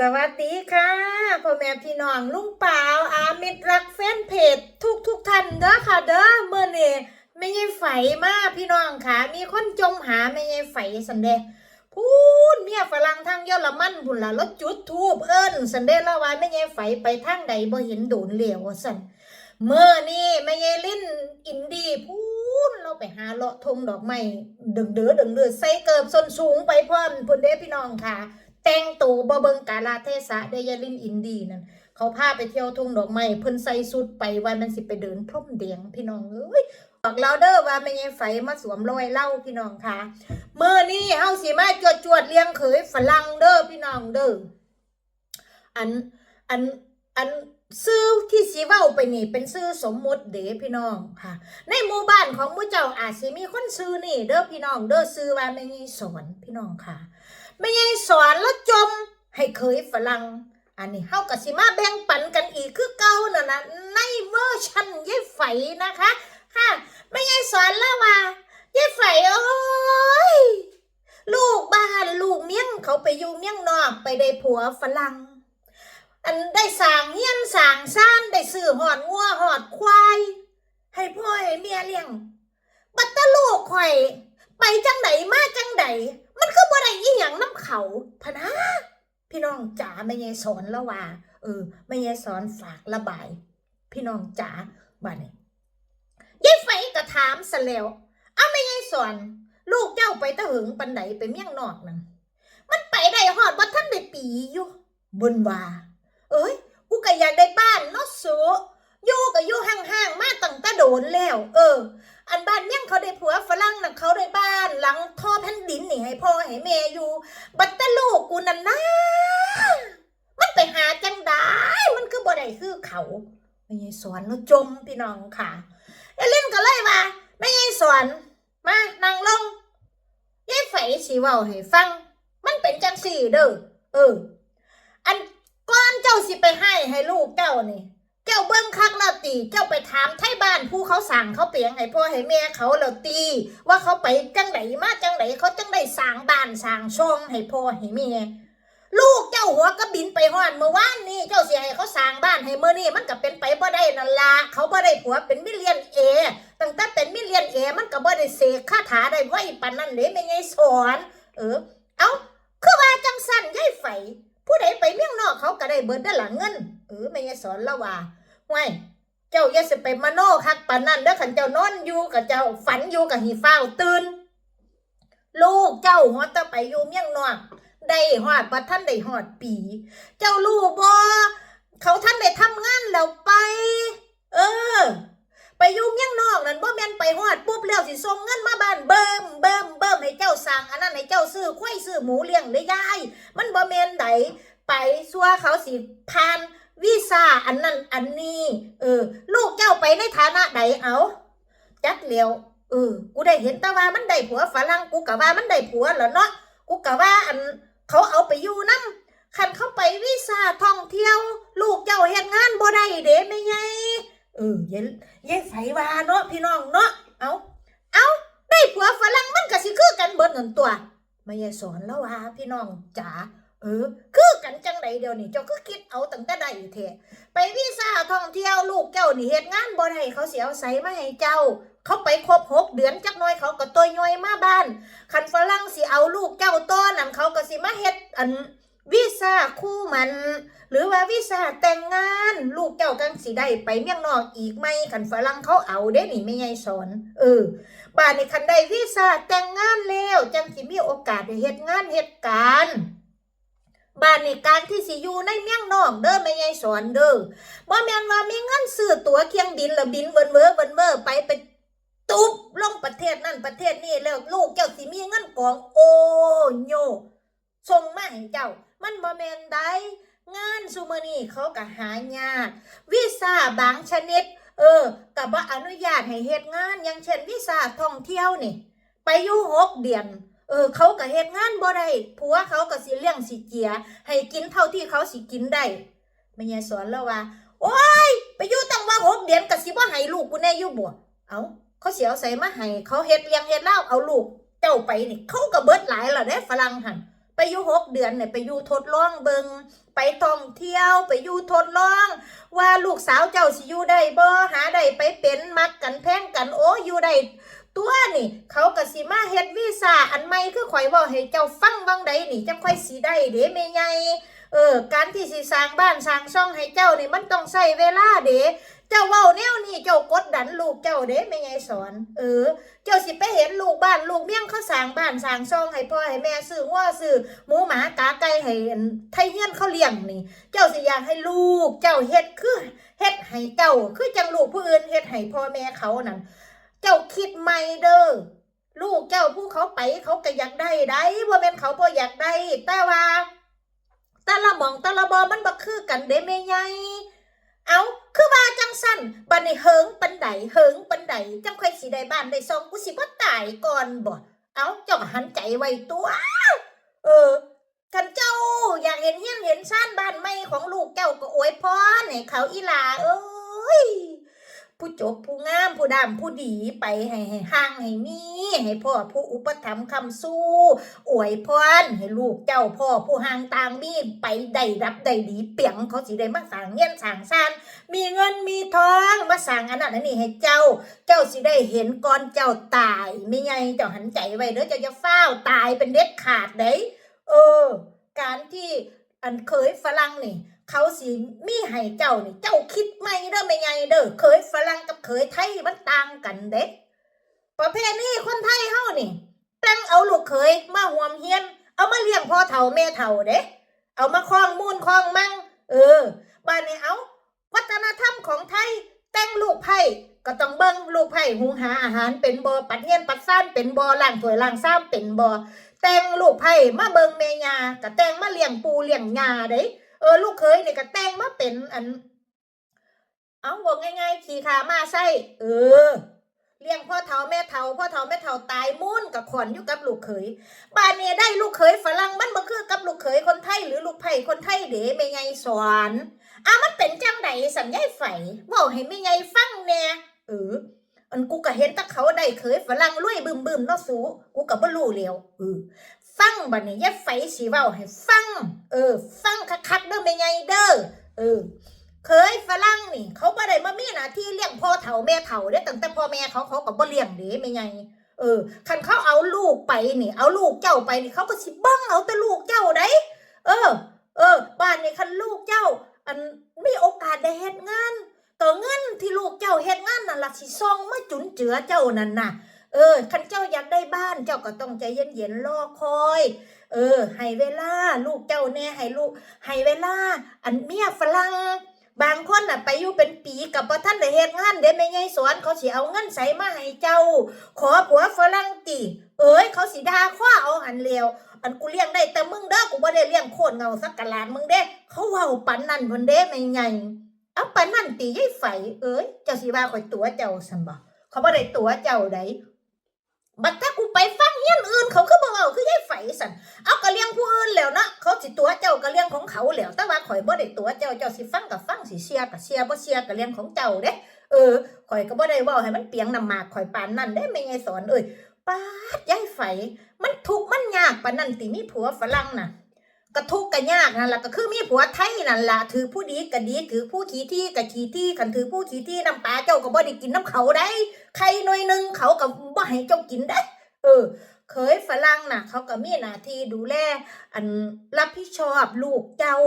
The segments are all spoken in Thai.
สวัสดีค่ะพ่อแม่พี่น้องลุงเปล่าอามิตรรักแฟนเพจทุกทุกท่านเด้อค่ะเด้อเมื่อนี่ไม่ใช่ไฟมากพี่น้องค่ะ มีคนจมหาไม่ใช่ไฟสันเดย์พูดเมียฝรั่งทางเยอรมันพุ่นละแล้วจุดทูบเอิ้นสันเดย์ละว่าไม่ใช่ไฟไปทางใดบ่เห็นโดนเหลวว่าสันเมื่อนี่ไม่ใช่ลิ้นอินดี้พูดเราไปหาเลาะทงดอกไม้ดึงเดือดึงเดือใส่เกิบส้นสูงไปพร้อมพุ่นเด้พี่น้องค่ะ แต่งตัวบ่เบิงกาลาเทศะเดยลินอินดีนั่นเขาพาไปเที่ยวทุ่งดอกไม้เพิ่นใส่สุดไปว่ามันสิไปเดินพรมแดงพี่น้องเอ้ยบอกเราเด้อว่าไม่ใช่ไฟมาสวมรอยเล่าพี่น้องค่ะเมื่อนี้เฮาสิมาจวดจวดเลี้ยงเขยฝรั่งเด้อพี่น้องเด้ออันอันอันซื้อที่สิเว้าไปนี่เป็นซื้อสมมุติเด้พี่น้องค่ะ ในหมู่บ้านของมู่เจ้าอาจสิมีคนซื้อนี่ เด้อพี่น้องเด้อซื้อว่าไม่ใช่สอนพี่น้องค่ะ ไม่ใช่สอนแล้วจม ให้เคยฝรั่งอันนี้เฮากับสิมาแบ่งปันกันอีกคือเก่าน่ะนะในเวอร์ชันยายไฝนะคะค่ะไม่ใช่สอนแล้วว่ายายไฝเอ้ยลูกบ้านลูกเมี่ยงเขาไปอยู่เมี่ยงนอกไปได้ผัวฝรั่งอันได้สางเฮียนสางซ่านได้ซื้อหอดงัวหอดควาย ให้พ่อให้เมียเลี้ยง บัตตลูกข่อย ไปจังไหนมาจังไหน มันก็บ่ได้อีหยังน้ำเขาพะนะพี่น้องจ๋าไม่ยายสอนแล้วว่า เออไม่ยายสอนฝากระบาย พี่น้องจ๋าบ้านนี้ยายไฟก็ถามซะแล้วเอาไม่ยายสอน ลูกเจ้าไปตะหึงปันไหนไปเมี่ยงนอกนั่นมันไปได้ฮอดบ่ทันได้ปีอยู่บนว่า เอ้ยกูก็อยากได้บ้านเนาะสู อยู่ก็อยู่ห่างๆมาตั้งแต่โดนแล้ว เออ อันบ้านยังเขาได้ผัวฝรั่งน่ะเขาได้บ้านหลังท่อแผ่นดินนี่ให้พ่อให้แม่อยู่ บัตตลูกกูนั่นนะมันไปหาจังได้มันคือบ่ได้คือเขาไม่ยายสอนแล้วจมพี่น้องค่ะเอลินก็เลยว่าไม่ยายสอนมานั่งลงยายไฝสิเว้าให้ฟัง มันเป็นจังสี่เด้อเออ อันก่อนเจ้าสิไปให้ให้ลูกเจ้านี่ เจ้าเบิ้งคักแล้วตี เจ้าไปถามไทบ้านผู้เขาสั่งเขาเปียงให้พ่อให้แม่เขาแล้วตี ว่าเขาไปจังไหนมาจังไหนเขาจังได้สร้างบ้านสร้างช่องให้พ่อให้แม่ลูกเจ้าหัวก็บินไปฮอดเมื่อวานนี่เจ้าเสียให้เขาสร้างบ้านให้เมื่อนี่มันก็เป็นไปบ่ได้นั่นละเขาบ่ได้ผัวเป็นมิเลียนเอตั้งแต่เป็นมิเลียนเอมันก็บ่ได้เสกคาถาได้ไว้ปานนั้นเด้ไม่ไงสอน เออ เอาคือว่าจังสั่นยายไฝ ผู้ใดไปเมืองนอกเขาก็ได้เบิดได้อละเงินเออไม่ไงสอนล้วว่าไว้เจ้าอย่าสิไปมโนคักปานนั้นเด้อขันเจ้านอนอยู่กับเจ้าฝันอยู่กับหีฟ้าวตื่นลูกเจ้าหัวตะไปอยู่เมียงนอกได้หอดบ่ท่านได้หอดปี เจ้าลูกบ่เขาท่านได้ทำงานแล้วไป เออ ไปอยู่เมียงนอกนั่นบ่แม่นไปหอดปุ๊บแล้วสิส่งเงินมาบ้านเบิ่มเบิ่มเบิ่มให้เจ้าสั่งอันนั้นให้เจ้าซื้อควายซื้อหมูเลี้ยงเลยยาย มันบ่แม่นไดไปซัวเขาสิพานวีซ่าอันนั้นอันนี้ เออ ลูกเจ้าไปในฐานะใดเอาจักเลียวเออกูได้เห็นแต่ว่ามันได้ผัวฝรั่งกูกะว่ามันได้ผัวแล้วเนาะกูกะว่าอันเขาเอาไปอยู่นํคันเขาไปวีซ่าท่องเที่ยว ลูกเจ้าเฮ็ดงานบ่ได้เด้ไม่ไง เออเย็นเย็นไฟวาเนาะพี่น้องเนาะเอาเอาได้ผัวฝรั่งมันก็สิคือกันเบิดนั่นตัวไม่ยายสอนแล้วว่าพี่น้องจ๋าเออ คือกันจังใดเดียวนี่เจ้าก็คิดเอาตั้งแต่ใดเถอะไปวีซ่าท่องเที่ยวลูกเจ้านี่เฮ็ดงานบ่ได้เขาเสียเอาใส่มาให้เจ้า เขาไปครบหกเดือนจักน่อยเขาก็ตัวย่อยมาบ้าน คันฝรั่งสิเอาลูกเจ้าต้อนั่นเขาก็สิมาเฮ็ดอัน วีซ่าคู่มัน หรือว่าวีซ่าแต่งงาน ลูกเจ้ากังสิได้ไปเมียงนอกอีกไหมคันฝรั่งเขาเอาเด้นี่ไม่ไงสอน เออบ้านนี่คันได้วีซ่าแต่งงานแล้วจังสิมีโอกาสได้เฮ็ดงานเฮ็ดการบ้านนี่การที่สิอยู่ในเมียงนอกเด้อไม่ใช่สอนเด้อบ่แม่นว่ามีเงินซื้อตั๋วเครื่องบินแล้วบินเวินเวอเวินเวอไปไปตุบลงประเทศนั่นประเทศนี้แล้วลูกเจ้าสิมีเงินกองโอโยส่งมาให้เจ้า มันบ่แม่นได้งานซุมื้อนี้เขาก็หายากวีซ่าบางชนิด เออก็บ่าอนุญาตให้เฮ็ดงานอย่างเช่นวีซ่าท่องเที่ยวนี่ ไปอยู่หกเดือนเออเขาก็เฮ็ดงานบ่ได้ผัวเขาก็สิเลี้ยงสิเจีย ให้กินเท่าที่เขาสิกินได้แม่ยายสอนแล้วว่า โอ้ยไปอยู่ตั้งว่าหกเดือนก็สิบ่ให้ลูกกูแน่อยู่บ่เอาเขาเสิเอาใส่มาให้เขาเฮ็ดเลี้ยงเฮ็ดเล่าเอาลูกเจ้าไปนี่เขาก็เบิดหลายแล้วเด้ฝรั่งหั่น ไปอยู่หกเดือนเนี่ยไปอยู่ทดลองเบิงไปท่องเที่ยวไปอยู่ทดลอง ว่าลูกสาวเจ้าสิอยู่ได้บ่หาได้ไปเป็นมักกันแพงกันโอ้อยู่ได้ตัวนี่เขาก็สิมาเฮ็ดวีซ่าอันใหม่คือข่อยเว้าให้เจ้าฟังบางใดนี่จังค่อยสิได้เด้แม่ใหญ่เออการที่สิสร้างบ้านสร้างช่องให้เจ้านี่มันต้องใช้เวลาเด้ เจ้าเว้าแนวนี้เจ้ากดดันลูกเจ้าเด้แม่ใหญ่สอน เออ เจ้าสิไปเห็นลูกบ้านลูกเมี่ยงเขาสร้างบ้านสร้างช่องให้พ่อให้แม่ซื้อว่าซื้อหมูหมากาไก่ให้ไทยเฮี้ยนเขาเลี้ยงนี่ เจ้าสิอยากให้ลูก เจ้าเฮ็ดคือเฮ็ดให้เจ้าคือจังลูกผู้อื่นเฮ็ดให้พ่อแม่เขานั่นเจ้าคิดใหม่เด้อลูกเจ้าผู้เขาไปเขาก็อยากได้ได้บ่แม่นเขาบ่อยากได้แต่ว่าแต่ละหม่องแต่ละบอมันบ่คือกันเด้แม่ใหญ่ เอาคือว่าจังสั้นบันในเหิงปันไดเหิงปันไดจังค่อยสีได้บ้านได้ซองกูสิบ่ตายก่อนบ่เอาเจ้าหันใจไว้ตัว เออกันเจ้าอยากเห็นเฮียนเห็นซ่านบ้านใหม่ของลูกเจ้าก็อวยพรให้เขาอีลาเอ้ย ผู้จบผู้งามผู้ดำผู้ดีไปให้ให้ห่างให้มีให้พ่อผู้อุปถัมภ์คำสู้อวยพรให้ลูกเจ้าพ่อผู้ห่างต่างมีไปได้รับได้ดีเปียงเขาสิได้มาสร้างเฮียนสร้างซานมีเงินมีทองมาสั่งอันนั้นอันนี้ให้เจ้า เจ้าสิได้เห็นก่อนเจ้าตายไม่ไงเจ้าหันใจไว้เด้อเจ้าจะเฝ้าตายเป็นเด็ดขาดเด้เออ การที่อันเคยฝรั่งนี่ เขาสิมีให้เจ้านี่ เจ้าคิดไหมเด้อไม่ไงเด้อเคยฝรั่งกับเคยไทยมันต่างกันเด้ประเภทนี้คนไทยเฮานี่แต่งเอาลูกเคยมาห่วมเฮียน เอามาเลี้ยงพ่อเฒ่าแม่เฒ่าเด้เอามาคล้องมูลคล้องมั่งเออบ้านนี้เอาวัฒนธรรมของไทยแต่งลูกไผ่ก็ต้องเบิ่งลูกไผ่หุงหาอาหารเป็นบอปัดเฮียนปัดซ่านเป็นบอล้างถวยล้างซ้ำเป็นบอแต่งลูกไผ่มาเบิ่งแม่ยาก็แต่งมาเลี้ยงปูเลี้ยงยาเด้ เออลูกเคยเนี่ยก็แต่งมาเป็นอัน เอาบอกง่ายๆ ขี่ขามาใส่เออเลี้ยงพ่อเฒ่าแม่เฒ่าพ่อเฒ่าแม่เฒ่าตายมุ่นกับขอนอยู่กับลูกเขยบ้านนี้ได้ลูกเขยฝรั่งมันบ่คือกับลูกเขยคนไทยหรือลูกไผ่คนไทยเด้แม่ไงสอนอะมันเป็นจังไดสัญญาไฟเว้าให้แม่ใหญ่ฟังแน่เอออันกูก็เห็นตะเขาได้เคยฝรั่งรวยบึมๆเนาะสูกูก็บ่รู้แล้วเออ ฟังบัดนี้ยายไฟสิเว้าให้ฟัง เออ ฟังคักๆเด้อแม่ใหญ่เด้อเออ เคยฝรั่งนี่ เขาบ่ได้มามีหน้าที่เลี้ยงพ่อเฒ่าแม่เฒ่าเด้ตั้งแต่พ่อแม่เขาเขาก็บ่เลี้ยงเด้แม่ใหญ่เออคันเขาเอาลูกไปนี่ เอาลูกเจ้าไปนี่เขาก็สิบิ่งเอาแต่ลูกเจ้าได้เออ เออ บ้านนี่คันลูกเจ้า อันมีโอกาสได้เฮ็ดงานก็เงินที่ลูกเจ้าเฮ็ดงานนั่นล่ะสิซองมาจุนเจือเจ้านั่นน่ะ เออคันเจ้าอยากได้บ้านเจ้าก็ต้องใจเย็นๆรอคอย เออให้เวลาลูกเจ้าแน่ให้ลูกให้เวลา อันเมียฝรั่งบางคนน่ะไปอยู่เป็นปีกับบ่ทันได้เฮ็ดงานเด้แม่ยายสอนเขาสิเอาเงินใส่มาให้เจ้า ขอผัวฝรั่งติ เอ้ย เขาสิด่าข้อเอาหันแล้วอันกูเลี้ยงได้แต่มึงเด้อกูบ่ได้เลี้ยงโคตรเงาสักกะลานมึงเด้เขาเว้าปันนั่นเพิ่นเด้แม่ใหญ่เอาปันนั่นตียายไฝเอ้ยเจ้าสิว่าข่อยตัวเจ้าซั่นบ่เขาบ่ได้ตัวเจ้าใด บัดถ้ากูไปฟังเฮียนอื่นเขาคือบ่เว้าคือยายไฝสันเอากะเลี้ยงผู้อื่นแล้วนะเขาสิตัวเจ้ากะเลี้ยงของเขาแล้วแต่ว่าข่อยบ่ได้ตัวเจ้าเจ้าสิฟังกับฟังสิเชียกับเชียบ่เชียร์ก็เลี้ยงของเจ้าเด้เออข่อยก็บ่ได้ว่าให้มันเปียงน้ำหมากข่อยปานนั่นเด้ไม่ยายสอนเอ้ยปาดยายไฝมันทุกข์มันยากปานนั้นติมีผัวฝรั่งน่ะ กระทุกกระยากนั่นแหละก็คือมีผัวไทยนั่นแหละถือผู้ดีก็ดีถือผู้ขี้ที่ก็ขี้ที่ขันถือผู้ขี้ที่น้ำปลาเจ้าก็บ่ได้กินน้ำเขาได้ใครหน่วยหนึงเขาก็บ่ให้เจ้ากินได้ เออ เคยฝรั่งน่ะ เขาก็มีหน้าที่ดูแล อันรับผิดชอบลูกเจ้า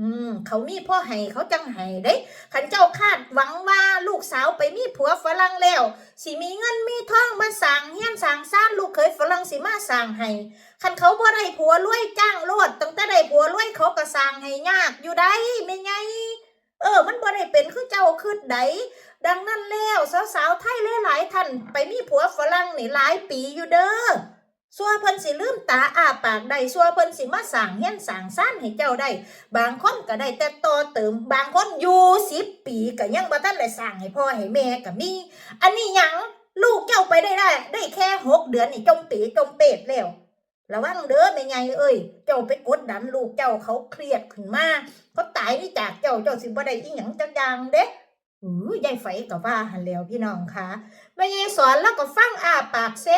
อืม เขามีพ่อให้เขาจังให้เด้ขันเจ้าคาดหวังว่าลูกสาวไปมีผัวฝรั่งแล้วสิมีเงินมีทองมาสั่งเฮี้ยนสั่งซ่านลูกเคยฝรั่งสิมาสั่งให้คันเขาบ่ได้ผัวรวยจ้างโลดตั้งแต่ได้ผัวรวยเขาก็สั่งให้ยากอยู่ได้ไม่ไงเออ มันบ่ได้เป็นคือเจ้าคือใดดังนั้นแล้วสาวๆไทยหลายๆท่านไปมีผัวฝรั่งนี่หลายปีอยู่เด้อ สัวเพิ่นสิลืมตาอ้าปากได้สัวเพิ่นสิมาสั่งเฮียนสั่งซ่านให้เจ้าได้ บางคนก็ได้แต่ต่อเติม บางคนอยู่สิบปีก็ยังบ่ทันได้สร้างให้พ่อให้แม่ก็มี อันนี้หยังลูกเจ้าไปได้ได้ ได้แค่หกเดือนนี่จมปีจมเป็ดแล้วระวังเด้อแม่ใหญ่เอ้ย เจ้าไปกดดันลูกเจ้าเขาเครียดขึ้นมาเขาตายนี่จากเจ้าเจ้าสิบ่ได้อีหยังจักอย่างเด้อือยายไฟก็ว่าหันแล้วพี่น้องคะแม่ใหญ่สอนแล้วก็ฟังอาปากเซ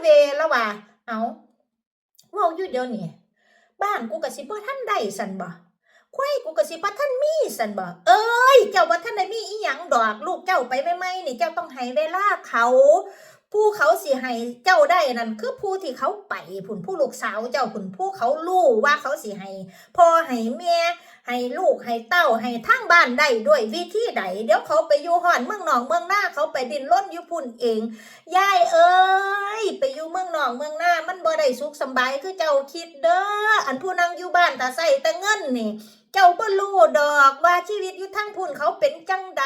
เวแล้วว่า เอาว่าอยู่เดี๋ยวนี้บ้านกูก็สิบ่ท่านได้สันบ่ควายกูก็สิบ่ท่านมีสันบ่เอ้ย เจ้าบ่ท่านได้มีอีหยังดอก ลูกเจ้าไปใหม่นี่เจ้าต้องให้เวลาเขา ผู้เขาสิให้เจ้าได้นั่นคือผู้ที่เขาไปผุนผู้ลูกสาวเจ้าผุนผู้เขารู้ว่าเขาสิให้พ่อให้แม่ให้ลูกให้เต้าให้ทั้งบ้านได้ด้วยวิธีใดเดี๋ยวเขาไปอยู่ห่อนเมืองนอกเมืองหน้าเขาไปดินล้นอยู่พุ่นเองยายเอ้ยไปอยู่เมืองนอกเมืองหน้ามันบ่ได้สุขสบายคือเจ้าคิดเด้ออันผู้นั่งอยู่บ้านแต่ใส่แต่เงินนี่ เจ้าบ่รู้ดอกว่าชีวิตอยู่ทั้งพุ่นเขาเป็นจังใด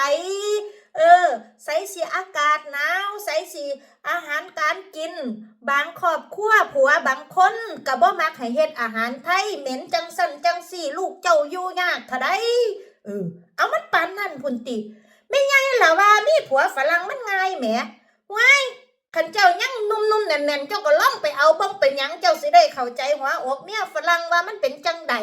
เออ ใส่สีอากาศหนาวใส่สีอาหารการกิน บางครอบครัวผัวบางคนก็บ่มักให้เฮ็ดอาหารไทยเหม็นจังสั่นจังสี่ ลูกเจ้าอยู่ยากเท่าใดเออ เอามันปานนั่นพุ่นติไม่ไงล่ะว่ามีผัวฝรั่งมันง่ายแหมว้ายคันเจ้ายังนุ่มๆแน่นๆเจ้าก็ล่องไปเอาบิ่งเป็นหยังเจ้าสิได้เข้าใจหัวอกเมียฝรั่งว่ามันเป็นจังใด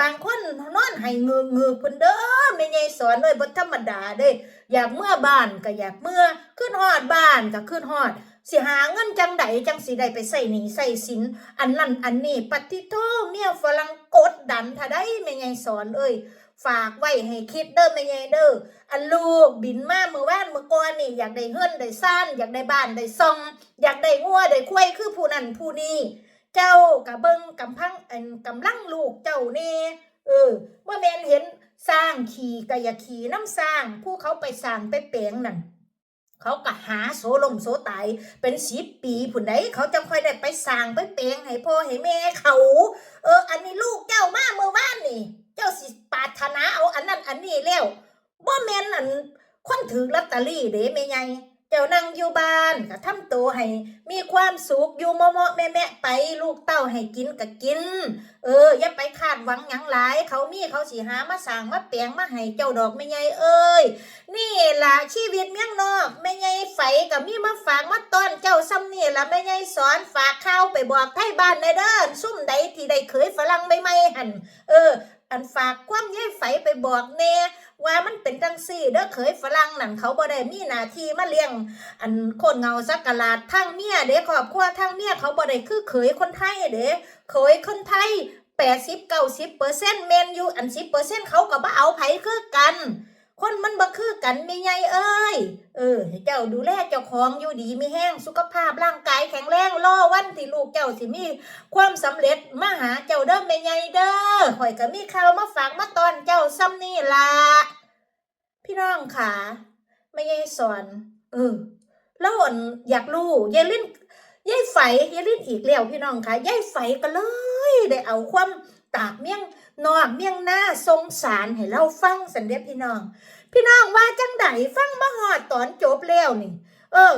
บางคนนอนให้เงือเงือพุ่นเด้อ ไม่ใหญ่สอนเลยบ่ธรรมดาเด้อยากเมื่อบ้านก็อยากเมื่อขึ้นฮอดบ้านก็ขึ้นฮอดสิหาเงินจังใดจังสิได้ไปใส่หนี้ใส่สิน อันนั้นอันนี้ปฏิโทเมี่ยฝรั่งกดดันถ้าได้ไม่ไงสอนเอ้ยฝากไว้ให้คิดเด้อไม่ไงเด้ออันลูกบินมาเมื่อวานเมื่อก่อนนี่ อยากได้เฮือนได้ซ่านอยากได้บ้านได้ซอง อยากได้งัวได้ควายคือผู้นั้นผู้นี้เจ้ากะเบิงกำพังอันกำลังลูกเจ้าแน่เออว่าแมนเห็น สร้างขี่กะอย่าขี่น้ำสร้าง ผู้เขาไปสร้างไปแปลงนั่นเขากะหาโสลมโสตายเป็นสิบปีผุนใดเขาจะค่อยได้ไปสร้างไปแปลงให้พ่อให้แม่เขา เออ อันนี้ลูกเจ้ามาเมื่อวานนี่ เจ้าสิปาถนาเอาอันนั้นอันนี้แล้วบ่แม่นอันคนถือลอตเตอรี่เด้แม่ใหญ่เจ้านั่งอยู่บ้านก็ทำ ตัวให้มีความสุขอยู่เมาะๆแม่ไปลูกเต้าให้กินก็กิน เอออย่าไปคาดหวังหยังหลาย เขามีเขาสิหามาสั่งมาเปียงมาให้เจ้าดอกแม่ใหญ่เอ้ยนี่ล่ะชีวิตเมียงนอกแม่ใหญ่ไฟกับมีมาฝากมาต้อนเจ้าซ้ำนี่ล่ะแม่ใหญ่สอนฝากข้าวไปบอกไทยบ้านในเด้อซุ่มใดที่ได้เคยฝรั่งใหม่หันเออ อันฝากความยายไฟไปบอกแน่ ว่ามันเป็นจังซี่เด้อเคยฝรั่งนั่นเขาบ่ได้มีหน้าที่มาเลี้ยง อันคนเงาสักกะลาดทั้งเมียเด้ครอบครัวทั้งเมียเขาบ่ได้คือเคยคนไทยเด้เคยคนไทยแปดสิบเก้าสิบเปอร์เซ็นต์เมนอยู่อันสิบเปอร์เซ็นต์เขาก็บ่เอาไผคือกัน คนมันบ่คือกันไม่ไงเอ้ย เออให้เจ้าดูแลเจ้าของอยู่ดีมีแห้งสุขภาพร่างกายแข็งแรงรอวันที่ลูกเจ้าสิมี ความสำเร็จมาหาเจ้าเด้อแม่ใหญ่เด้อข่อยก็มีข่าวมาฝากมาตอนเจ้าซ้ำนี่ล่ะพี่น้องค่ะไม่ใหญ่สอน เออแล้วอนอยากรู้ยายลิ้นยายไฝยายลิ้นอีกแล้วพี่น้องค่ะยายไฝก็เลย ได้เอาความตากเมี่ยง นอกเมียงหน้าสงสารให้เราฟังสันเดียพี่น้อง พี่น้องว่าจังไดฟังมาหอดตอนจบแล้วนี่ เออ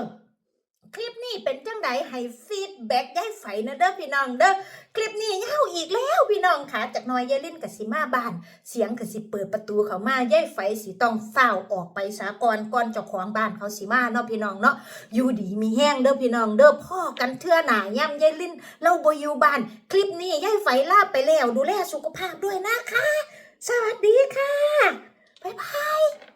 คลิปนี้เป็นจังไดให้ฟ แบ็กยายไฝนะเด้อพี่น้องเด้อคลิปนี้ยาวอีกแล้วพี่น้องค่ะจากน้อยยายลิ้นกับสิมาบ้าน เสียงก็สิเปิดประตูเขามายายไฝสิต้องเฝ้าออกไปสากอนก่อนเจ้าของบ้านเขาสิมาเนาะพี่น้องเนาะอยู่ดีมีแห้งเด้อพี่น้องเด้อพ่อกันเทื่อหน่าย่ำยายลิ้นเราบอยู่บ้าน คลิปนี้ยายไฝลาไปแล้วดูแลสุขภาพด้วยนะคะ สวัสดีค่ะบ๊ายบาย